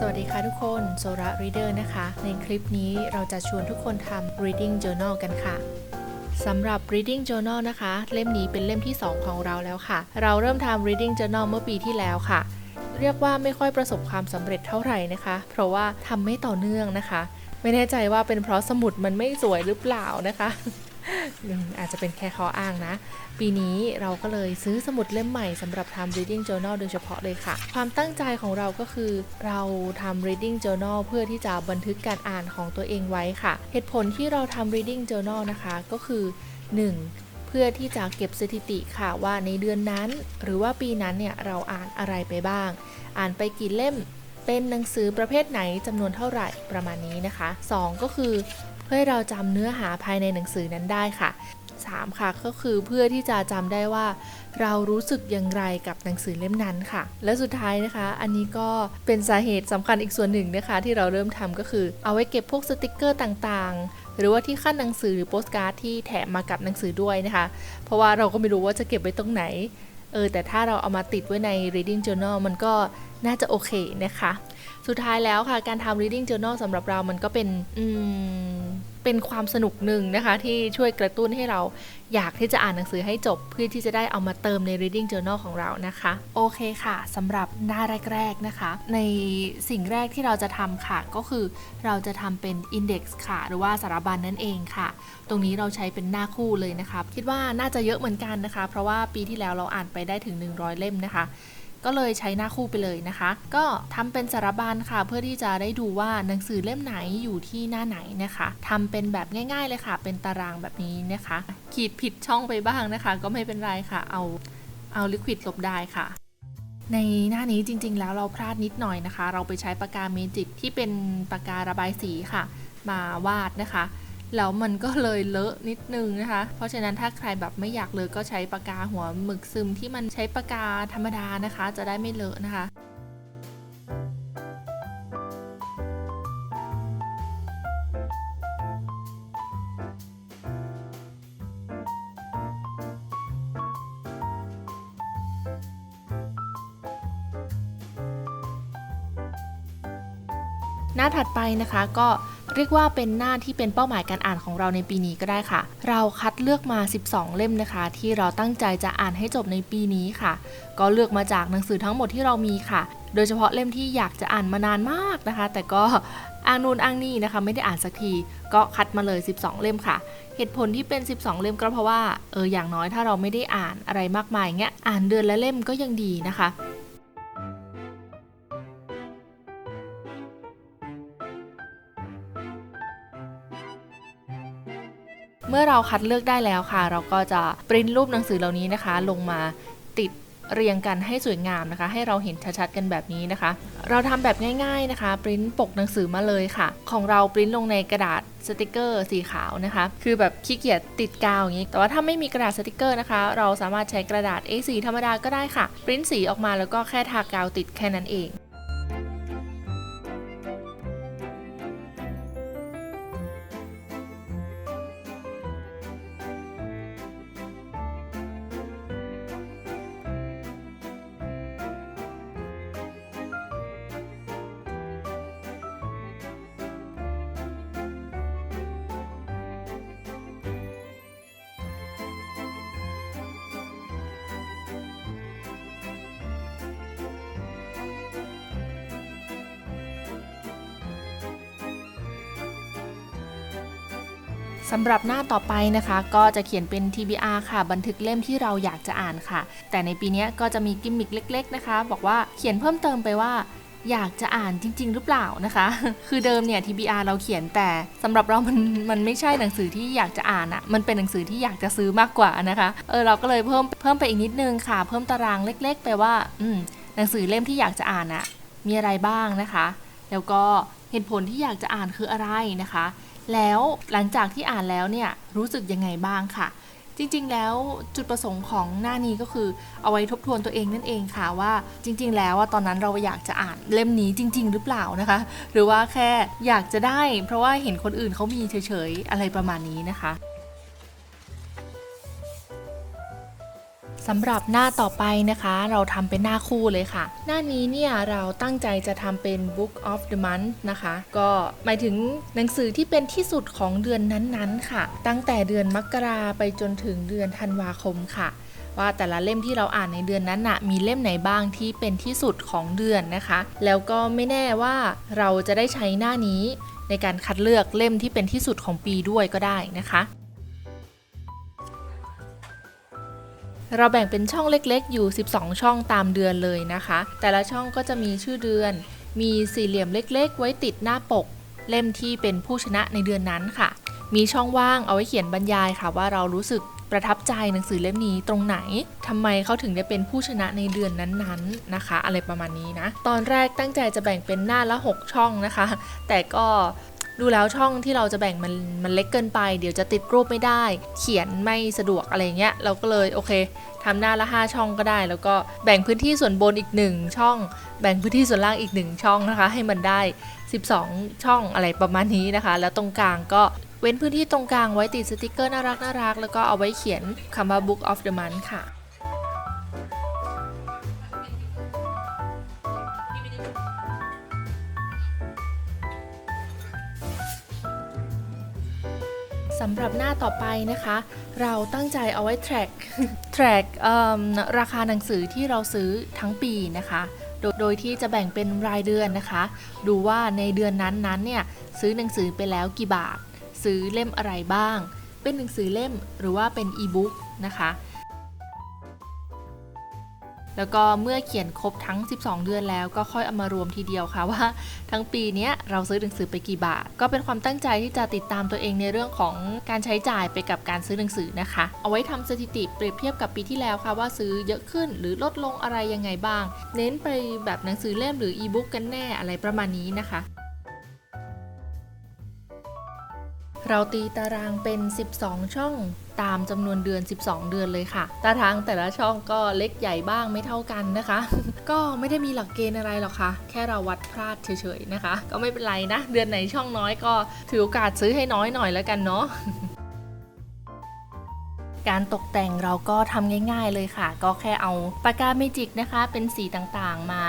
สวัสดีค่ะทุกคนโซระ Reader นะคะ ในคลิปนี้เราจะชวนทุกคนทำ Reading Journal กันค่ะสำหรับ Reading Journal นะคะ เล่มนี้เป็นเล่มที่ 2 ของเราแล้วค่ะ เราเริ่มทำ Reading Journal เมื่อปีที่แล้วค่ะ เรียกว่าไม่ค่อยประสบความสำเร็จเท่าไหร่นะคะ เพราะว่าทำไม่ต่อเนื่องนะคะ ไม่แน่ใจว่าเป็นเพราะสมุดมันไม่สวยหรือเปล่านะคะ อาจจะเป็นแค่ข้ออ้างนะ ปีนี้เราก็เลยซื้อสมุดเล่มใหม่สำหรับทำ reading journal โดยเฉพาะเลยค่ะ ความตั้งใจของเราก็คือ เราทำ reading journal เพื่อที่จะบันทึกการอ่านของตัวเองไว้ค่ะ เหตุผลที่เราทำ reading journal นะคะก็คือ 1. เพื่อที่จะเก็บสถิติค่ะว่าในเดือนนั้น หรือว่าปีนั้นเนี่ยเราอ่านอะไรไปบ้าง อ่านไปกี่เล่ม เป็นหนังสือประเภทไหนจำนวนเท่าไหร่ประมาณนี้นะคะ 2 ก็คือ เพื่อให้เราจำเนื้อหาภายในหนังสือนั้นได้ค่ะ 3 ค่ะก็คือเพื่อที่จะจำได้ว่า เรารู้สึกอย่างไรกับหนังสือเล่มนั้นค่ะ และสุดท้ายนะคะ อันนี้ก็เป็นสาเหตุสำคัญอีกส่วนหนึ่งนะคะ ที่เราเริ่มทำก็คือ เอาไว้เก็บพวกสติกเกอร์ต่างๆหรือว่าที่ขั้นหนังสือหรือโปสการ์ดที่แถมมากับหนังสือด้วยนะคะ เพราะว่าเราก็ไม่รู้ว่าจะเก็บไว้ตรงไหน เออแต่ถ้าเราเอามาติดไว้ใน reading journal มันก็ น่าจะโอเคนะคะ สุดท้ายแล้วค่ะการทำ reading journal สำหรับเรามันก็เป็นอืมเป็นความสนุกหนึ่งนะคะ ที่ช่วยกระตุ้นให้เราอยากที่จะอ่านหนังสือให้จบ เพื่อที่จะได้เอามาเติมใน reading journal ของเรานะคะ โอเคค่ะสำหรับหน้าแรก ๆนะคะ ในสิ่งแรกที่เราจะทำค่ะ ก็คือเราจะทำเป็น index ค่ะ หรือว่าสารบัญนั่นเองค่ะ ตรงนี้เราใช้เป็นหน้าคู่เลยนะคะคิดว่าน่าจะเยอะเหมือนกันนะคะ เพราะว่าปีที่แล้วเราอ่านไปได้ถึง 100 เล่มนะคะ ก็เลยใช้หน้าคู่ไปเลยนะคะ ก็ทำเป็นสารบัญค่ะ เพื่อที่จะได้ดูว่าหนังสือเล่มไหนอยู่ที่หน้าไหนนะคะทำเป็นแบบง่าย ๆเลยค่ะ เป็นตารางแบบนี้นะคะ ขีดผิดช่องไปบ้างนะคะ ก็ไม่เป็นไรค่ะ เอาเอาลิควิดลบได้ค่ะในหน้านี้จริงๆ แล้วเราพลาดนิดหน่อยนะคะ เราไปใช้ปากกาเมจิกที่เป็นปากการะบายสีค่ะ มาวาดนะคะ แล้วมันก็เลยเลอะนิดนึงนะคะ เพราะฉะนั้นถ้าใครแบบไม่อยากเลอะก็ใช้ปากกาหัวหมึกซึมที่มันใช้ปากกาธรรมดานะคะ จะได้ไม่เลอะนะคะหน้าถัดไปนะคะก็ เรียกว่าเป็นหน้าที่เป็นเป้าหมายการอ่านของเราในปีนี้ก็ได้ค่ะ เราคัดเลือกมา 12 เล่มนะคะ ที่เราตั้งใจจะอ่านให้จบในปีนี้ค่ะ ก็เลือกมาจากหนังสือทั้งหมดที่เรามีค่ะ โดยเฉพาะเล่มที่อยากจะอ่านมานานมากนะคะ แต่ก็อ้างนู่นอ้างนี่นะคะ ไม่ได้อ่านสักที ก็คัดมาเลย 12 เล่มค่ะ เหตุผลที่เป็น 12 เล่มก็เพราะว่าเอออย่างน้อยถ้าเราไม่ได้อ่านอะไรมากมายเงี้ยอ่านเดือนละเล่มก็ยังดีนะคะ มื่อเราคัดเลือกได้แล้วค่ะ เราก็จะปริ้นรูปหนังสือเหล่านี้นะคะ ลงมาติดเรียงกันให้สวยงามนะคะ ให้เราเห็นชัดๆกันแบบนี้นะคะ เราทำแบบง่าย ๆนะคะปริ้นปกหนังสือมาเลยค่ะ ของเราปริ้นลงในกระดาษสติกเกอร์สีขาวนะคะ คือแบบขี้เกียจติดกาวอย่างนี้ แต่ว่าถ้าไม่มีกระดาษสติกเกอร์นะคะ เราสามารถใช้กระดาษ A4 ธรรมดาก็ได้ค่ะปริ้นสีออกมาแล้วก็แค่ทากาวติดแค่นั้นเอง สำหรับหน้าต่อไปนะคะ ก็จะเขียนเป็น TBR ค่ะ บันทึกเล่มที่เราอยากจะอ่านค่ะ แต่ในปีนี้ก็จะมีกิมมิคเล็ก ๆ นะคะ บอกว่าเขียนเพิ่มเติมไปว่าอยากจะอ่านจริง ๆ หรือเปล่านะคะ คือเดิมเนี่ย TBR เราเขียนแต่สำหรับเรามันมันไม่ใช่หนังสือที่อยากจะอ่านอะมันเป็นหนังสือที่อยากจะซื้อมากกว่านะคะ เออเราก็เลยเพิ่มเพิ่มไปอีกนิดนึงค่ะ เพิ่มตารางเล็ก ๆ ไปว่า อืมหนังสือเล่มที่อยากจะอ่านอะมีอะไรบ้างนะคะ แล้วก็เหตุผลที่อยากจะอ่านคืออะไรนะคะ แล้วหลังจากที่อ่านแล้วเนี่ยรู้สึกยังไงบ้างค่ะ จริงๆ แล้วจุดประสงค์ของหน้านี้ก็คือเอาไว้ทบทวนตัวเองนั่นเองค่ะว่าจริง ๆ แล้วว่าตอนนั้นเราอยากจะอ่านเล่มนี้จริง ๆ หรือเปล่านะคะ หรือว่าแค่อยากจะได้ เพราะว่าเห็นคนอื่นเขามีเฉยๆอะไรประมาณนี้นะคะ สำหรับหน้าต่อไปนะคะ เราทำเป็นหน้าคู่เลยค่ะ หน้านี้เนี่ยเราตั้งใจจะทำเป็น Book of the Month นะคะ ก็หมายถึงหนังสือที่เป็นที่สุดของเดือนนั้นๆค่ะ ตั้งแต่เดือนมกราไปจนถึงเดือนธันวาคมค่ะ ว่าแต่ละเล่มที่เราอ่านในเดือนนั้นน่ะ มีเล่มไหนบ้างที่เป็นที่สุดของเดือนนะคะ แล้วก็ไม่แน่ว่าเราจะได้ใช้หน้านี้ในการคัดเลือกเล่มที่เป็นที่สุดของปีด้วยก็ได้นะคะ เราแบ่งเป็นช่องเล็กๆ อยู่ 12 ช่องตามเดือนเลยนะคะ แต่ละช่องก็จะมีชื่อเดือน มีสี่เหลี่ยมเล็กๆ ไว้ติดหน้าปก เล่มที่เป็นผู้ชนะในเดือนนั้นค่ะ มีช่องว่างเอาไว้เขียนบรรยายค่ะ ว่าเรารู้สึกประทับใจหนังสือเล่มนี้ตรงไหนทำไมเขาถึงได้เป็นผู้ชนะในเดือนนั้นๆนะคะ อะไรประมาณนี้นะ ตอนแรกตั้งใจจะแบ่งเป็นหน้าละ 6 ช่องนะคะ แต่ก็ ดูแล้วช่องที่เราจะแบ่งมันมันเล็กเกินไป เดี๋ยวจะติดรูปไม่ได้ เขียนไม่สะดวกอะไรเงี้ยเราก็เลยโอเคทำหน้าละ 5 ช่องก็ได้ แล้วก็แบ่งพื้นที่ส่วนบนอีก 1 ช่อง แบ่งพื้นที่ส่วนล่างอีก 1 ช่องนะคะ ให้มันได้ 12 ช่องอะไรประมาณนี้นะคะ แล้วตรงกลางก็เว้นพื้นที่ตรงกลางไว้ติดสติกเกอร์น่ารักน่ารักแล้วก็เอาไว้เขียนคำว่า Book of the Month ค่ะำหรับหน้าต่อไปนะคะ เราตั้งใจเอาไว้ track track ราคาหนังสือที่เราซื้อทั้งปีนะคะโดยโดยที่จะแบ่งเป็นรายเดือนนะคะ ดูว่าในเดือนนั้นนั้นเนี่ยซื้อหนังสือไปแล้วกี่บาท ซื้อเล่มอะไรบ้าง เป็นหนังสือเล่มหรือว่าเป็นอีบุ๊กนะคะ แล้วก็เมื่อเขียนครบทั้ง 12 เดือนแล้วก็ค่อยเอามารวมทีเดียวค่ะว่า ทั้งปีนี้เราซื้อหนังสือไปกี่บาท ก็เป็นความตั้งใจที่จะติดตามตัวเองในเรื่องของการใช้จ่ายไปกับการซื้อหนังสือนะคะ เอาไว้ทำสถิติเปรียบเทียบกับปีที่แล้วค่ะว่าซื้อเยอะขึ้นหรือลดลงอะไรยังไงบ้าง เน้นไปแบบหนังสือเล่มหรืออีบุ๊กกันแน่อะไรประมาณนี้นะคะเราตีตารางเป็น 12 ช่อง ตามจำนวนเดือน 12 เดือนเลยค่ะตารางแต่ละช่องก็เล็กใหญ่บ้างไม่เท่ากันนะคะ ก็ไม่ได้มีหลักเกณฑ์อะไรหรอกค่ะ แค่เราวัดพลาดเฉยๆนะคะ ก็ไม่เป็นไรนะ เดือนไหนช่องน้อยก็ถือโอกาสซื้อให้น้อยหน่อยแล้วกันเนาะการตกแต่งเราก็ทำง่าย ๆเลยค่ะ ก็แค่เอาปากกาเมจิกนะคะ เป็นสีต่างๆมา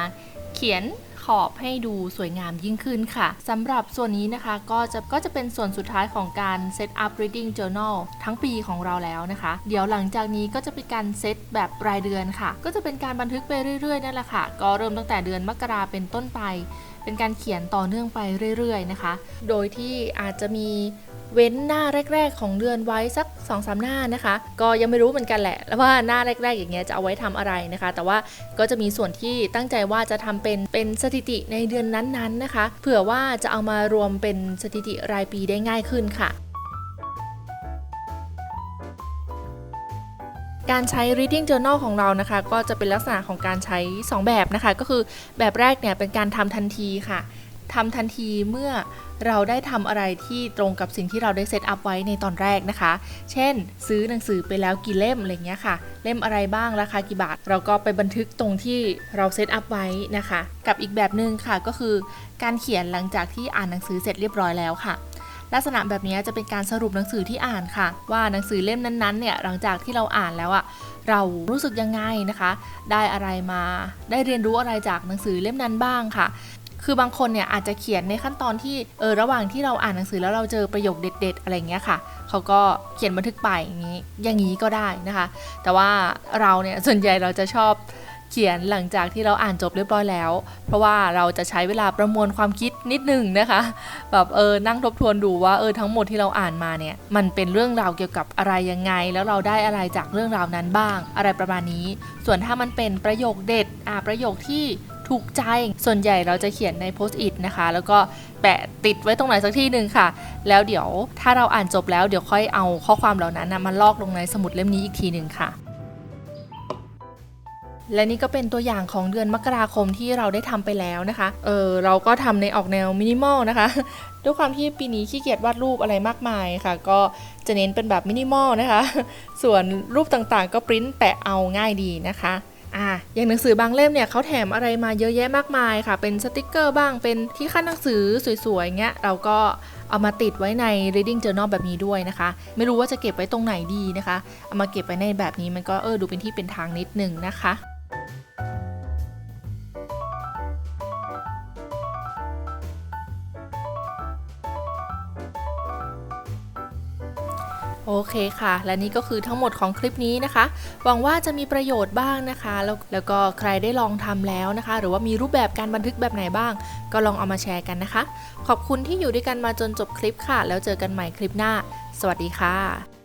เขียนขอบให้ดูสวยงามยิ่งขึ้นค่ะสำหรับส่วนนี้นะคะก็จะก็จะเป็นส่วนสุดท้ายของการเซตอัพ reading journal ทั้งปีของเราแล้วนะคะ เดี๋ยวหลังจากนี้ก็จะเป็นการเซตแบบรายเดือนค่ะ ก็จะเป็นการบันทึกไปเรื่อยๆนั่นแหละค่ะ ก็เริ่มตั้งแต่เดือนมกราเป็นต้นไป เป็นการเขียนต่อเนื่องไปเรื่อยๆนะคะ โดยที่อาจจะมี เว้นหน้าแรก ๆ ของเดือนไว้สัก2อสหน้านะคะ ก็ยังไม่รู้เหมือนกันแหละว่าหน้าแรก ๆ อย่างเงี้ยจะเอาไว้ทำอะไรนะคะ แต่ว่าก็จะมีส่วนที่ตั้งใจว่าจะทำเป็นเป็นสถิติในเดือนนั้นๆนะคะ เผื่อว่าจะเอามารวมเป็นสถิติรายปีได้ง่ายขึ้นค่ะการใช้ reading journal ของเรานะคะ ก็จะเป็นลักษณะของการใช้ 2 แบบนะคะ ก็คือแบบแรกเนี่ยเป็นการทำทันทีค่ะ ทำทันทีเมื่อเราได้ทำอะไรที่ตรงกับสิ่งที่เราได้เซตอัพไว้ในตอนแรกนะคะ เช่น ซื้อหนังสือไปแล้วกี่เล่มอะไรเงี้ยค่ะ เล่มอะไรบ้างราคากี่บาท เราก็ไปบันทึกตรงที่เราเซตอัพไว้นะคะ กับอีกแบบหนึ่งค่ะก็คือ การเขียนหลังจากที่อ่านหนังสือเสร็จเรียบร้อยแล้วค่ะลักษณะแบบนี้จะเป็นการสรุปหนังสือที่อ่านค่ะ ว่าหนังสือเล่มนั้นๆเนี่ยหลังจากที่เราอ่านแล้วอะเรารู้สึกยังไงนะคะ ได้อะไรมา ได้เรียนรู้อะไรจากหนังสือเล่มนั้นบ้างค่ะ คือบางคนเนี่ยอาจจะเขียนในขั้นตอนที่เออระหว่างที่เราอ่านหนังสือแล้วเราเจอประโยคเด็ด ๆ อะไรเงี้ยค่ะเขาก็เขียนบันทึกไปอย่างนี้อย่างนี้ก็ได้นะคะ แต่ว่าเราเนี่ยส่วนใหญ่เราจะชอบเขียนหลังจากที่เราอ่านจบเรียบร้อยแล้ว เพราะว่าเราจะใช้เวลาประมวลความคิดนิดนึงนะคะแบบเออนั่งทบทวนดูว่าเออทั้งหมดที่เราอ่านมาเนี่ยมันเป็นเรื่องราวเกี่ยวกับอะไรยังไง แล้วเราได้อะไรจากเรื่องราวนั้นบ้าง อะไรประมาณนี้ ส่วนถ้ามันเป็นประโยคเด็ดอ่าประโยคที่ ถูกใจ ส่วนใหญ่เราจะเขียนในโพสต์อิทนะคะ แล้วก็แปะติดไว้ตรงไหนสักที่หนึ่งค่ะ แล้วเดี๋ยวถ้าเราอ่านจบแล้วเดี๋ยวค่อยเอาข้อความเหล่านั้นนะมาลอกลงในสมุดเล่มนี้อีกทีหนึ่งค่ะและนี่ก็เป็นตัวอย่างของเดือนมกราคมที่เราได้ทำไปแล้วนะคะ เออเราก็ทำในออกแนวมินิมอลนะคะ ด้วยความที่ปีนี้ขี้เกียจวาดรูปอะไรมากมายค่ะ ก็จะเน้นเป็นแบบมินิมอลนะคะ ส่วนรูปต่างๆ ก็ปริ้นแปะเอาง่ายดีนะคะ อะอย่างหนังสือบางเล่มเนี่ยเขาแถมอะไรมาเยอะแยะมากมายค่ะ เป็นสติกเกอร์บ้างเป็นที่ขั้นหนังสือสวยๆเงี้ยเราก็เอามาติดไว้ใน reading journal แบบนี้ด้วยนะคะ ไม่รู้ว่าจะเก็บไว้ตรงไหนดีนะคะ เอามาเก็บไว้ในแบบนี้มันก็เออดูเป็นที่เป็นทางนิดนึงนะคะ โอเคค่ะ และนี่ก็คือทั้งหมดของคลิปนี้นะคะ หวังว่าจะมีประโยชน์บ้างนะคะ แล้วแล้วก็ใครได้ลองทำแล้วนะคะ หรือว่ามีรูปแบบการบันทึกแบบไหนบ้าง ก็ลองเอามาแชร์กันนะคะ ขอบคุณที่อยู่ด้วยกันมาจนจบคลิปค่ะ แล้วเจอกันใหม่คลิปหน้า สวัสดีค่ะ